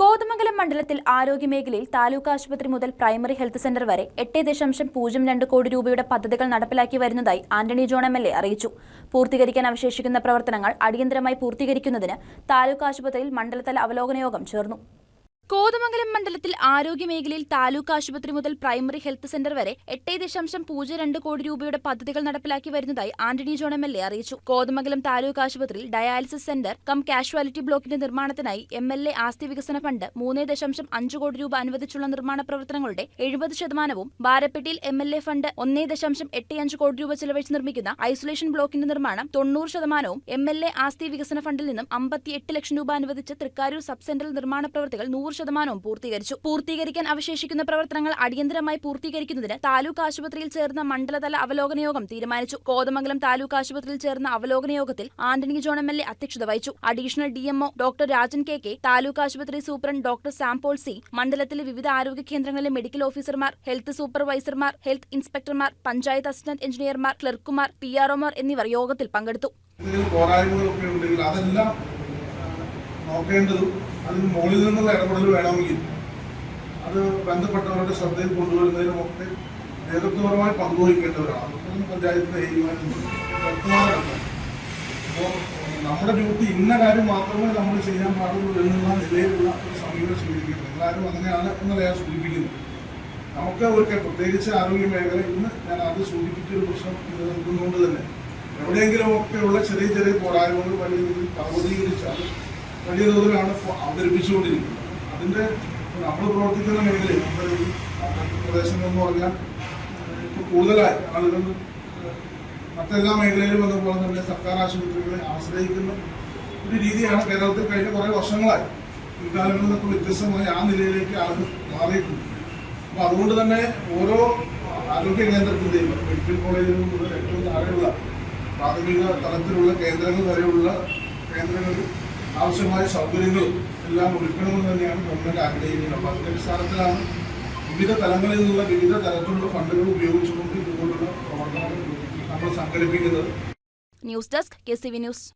കോതമംഗലം മണ്ഡലത്തിൽ ആരോഗ്യമേഖലയിൽ താലൂക്ക് ആശുപത്രി മുതൽ പ്രൈമറി ഹെൽത്ത് സെന്റർ വരെ എട്ട് ദശാംശം പൂജ്യം രണ്ട് കോടി രൂപയുടെ പദ്ധതികൾ നടപ്പിലാക്കി വരുന്നതായി ആന്റണി ജോൺ എം എൽ അറിയിച്ചു. പൂർത്തീകരിക്കാൻ അവശേഷിക്കുന്ന പ്രവർത്തനങ്ങൾ അടിയന്തരമായി പൂർത്തീകരിക്കുന്നതിന് താലൂക്ക് ആശുപത്രിയിൽ മണ്ഡലതല അവലോകന യോഗം ചേർന്നു. കോതമംഗലം മണ്ഡലത്തിൽ ആരോഗ്യമേഖലയിൽ താലൂക്ക് ആശുപത്രി മുതൽ പ്രൈമറി ഹെൽത്ത് സെന്റർ വരെ എട്ട് ദശാംശം പൂജ്യം രണ്ട് കോടി രൂപയുടെ പദ്ധതികൾ നടപ്പിലാക്കി വരുന്നതായി Antony John M L A അറിയിച്ചു. കോതമംഗലം താലൂക്ക് ആശുപത്രിയിൽ ഡയാലിസിസ് സെന്റർ കം കാഷ്വാലിറ്റി ബ്ലോക്കിന്റെ നിർമ്മാണത്തിനായി എം എൽ എ ആസ്തി വികസന ഫണ്ട് മൂന്ന് ദശാംശം അഞ്ച് കോടി രൂപ അനുവദിച്ചുള്ള നിർമ്മാണ പ്രവർത്തനങ്ങളുടെ എഴുപത് ശതമാനവും ബാരപ്പെട്ടിയിൽ എം എൽ എ ഫണ്ട് ഒന്നേ ദശാംശം എട്ട് അഞ്ച് കോടി രൂപ ചെലവഴിച്ച് നിർമ്മിക്കുന്ന ഐസൊലേഷൻ ബ്ലോക്കിന്റെ നിർമ്മാണം തൊണ്ണൂറ് ശതമാനവും എം എൽ എ ആസ്തി വികസന ഫണ്ടിൽ നിന്നും അമ്പത്തിയെട്ട് ലക്ഷം രൂപ അനുവദിച്ച് തൃക്കാരൂർ സബ് സെന്ററിൽ നിർമ്മാണ പ്രവൃത്തികൾ നൂറ് ശതമാനവും പൂർത്തീകരിച്ചു. പൂർത്തീകരിക്കാൻ അവശേഷിക്കുന്ന പ്രവർത്തനങ്ങൾ അടിയന്തരമായി പൂർത്തീകരിക്കുന്നതിന് താലൂക്ക് ആശുപത്രിയിൽ ചേർന്ന മണ്ഡലതല അവലോകന യോഗം തീരുമാനിച്ചു. കോതമംഗലം താലൂക്ക് ആശുപത്രിയിൽ ചേർന്ന അവലോകന യോഗത്തിൽ Antony John M L A അധ്യക്ഷത വഹിച്ചു. Additional DMO doctor Rajan K K taluk ആശുപത്രി സൂപ്രണ്ട് ഡോക്ടർ സാംപോൾ സി മണ്ഡലത്തിലെ വിവിധ ആരോഗ്യ കേന്ദ്രങ്ങളിലെ മെഡിക്കൽ ഓഫീസർമാർ ഹെൽത്ത് സൂപ്പർവൈസർമാർ ഹെൽത്ത് ഇൻസ്പെക്ടർമാർ പഞ്ചായത്ത് അസിസ്റ്റന്റ് എഞ്ചിനീയർമാർ ക്ലർക്കുമാർ പി ആർഒമാർ എന്നിവർ യോഗത്തിൽ പങ്കെടുത്തു. നോക്കേണ്ടതും അതിന് മുകളിൽ നിന്നുള്ള ഇടപെടൽ വേണമെങ്കിൽ അത് ബന്ധപ്പെട്ടവരുടെ ശ്രദ്ധയിൽ കൊണ്ടുവരുന്നതിനും ഒക്കെ നേതൃത്വപരമായി പങ്കുവഹിക്കേണ്ടവരാണ്. അതൊന്നും പഞ്ചായത്തിലെ വ്യക്തമായിട്ടുണ്ട് അപ്പോൾ നമ്മുടെ ഡ്യൂട്ടി ഇന്ന കാര്യം മാത്രമേ നമ്മൾ ചെയ്യാൻ പാടുള്ളൂ എന്നുള്ള നിലയിലുള്ള ഒരു സമീപനം സ്വീകരിക്കുന്നത് എല്ലാവരും അങ്ങനെയാണ് എന്നുള്ള ഞാൻ സൂചിപ്പിക്കുന്നത്. നമുക്ക് ഒരു പ്രത്യേകിച്ച് ആരോഗ്യ മേഖല ഇന്ന് ഞാൻ അത് സൂചിപ്പിച്ചൊരു പ്രശ്നം നിലനിൽക്കുന്നതുകൊണ്ട് തന്നെ എവിടെയെങ്കിലും ഒക്കെയുള്ള ചെറിയ ചെറിയ പോരായ്മകൾ വലിയ രീതിയിൽ പർവതീകരിച്ച് അത് വലിയ തോതിലാണ് അവതരിപ്പിച്ചുകൊണ്ടിരിക്കുന്നത്. അതിന്റെ നമ്മൾ പ്രവർത്തിക്കുന്ന മേഖലയിൽ നമ്മുടെ ഈ പ്രദേശങ്ങളെന്ന് പറഞ്ഞാൽ ഇപ്പോൾ കൂടുതലായി ആളുകൾ മറ്റെല്ലാ മേഖലയിലും എന്നപോലെ തന്നെ സർക്കാർ ആശുപത്രികളെ ആശ്രയിക്കുന്ന ഒരു രീതിയാണ് കേരളത്തിൽ കഴിഞ്ഞ കുറേ വർഷങ്ങളായി. മുൻകാലങ്ങളിൽ നിന്നൊക്കെ വ്യത്യസ്തമായി ആ നിലയിലേക്ക് ആളുകൾ മാറിയിട്ടുണ്ട്. അപ്പോൾ അതുകൊണ്ട് തന്നെ ഓരോ ആരോഗ്യ കേന്ദ്രത്തിന്റെയും മെഡിക്കൽ കോളേജുകൾ മുതൽ ഏറ്റവും താഴെയുള്ള പ്രാഥമിക തലത്തിലുള്ള കേന്ദ്രങ്ങൾ വരെയുള്ള കേന്ദ്രങ്ങളിൽ ആവശ്യമായ സൗകര്യങ്ങളും എല്ലാം ഒരുക്കണമെന്ന് തന്നെയാണ് ഗവൺമെന്റ് ആഗ്രഹിക്കുന്നത്. അപ്പൊ അതിന്റെ അടിസ്ഥാനത്തിലാണ് വിവിധ തലങ്ങളിൽ നിന്നുള്ള വിവിധ തരത്തിലുള്ള ഫണ്ടുകൾ ഉപയോഗിച്ചുകൊണ്ട് ഇതുപോലുള്ള പ്രവർത്തനങ്ങൾ നമ്മൾ സംഘടിപ്പിക്കുന്നത്. News desk K C V news.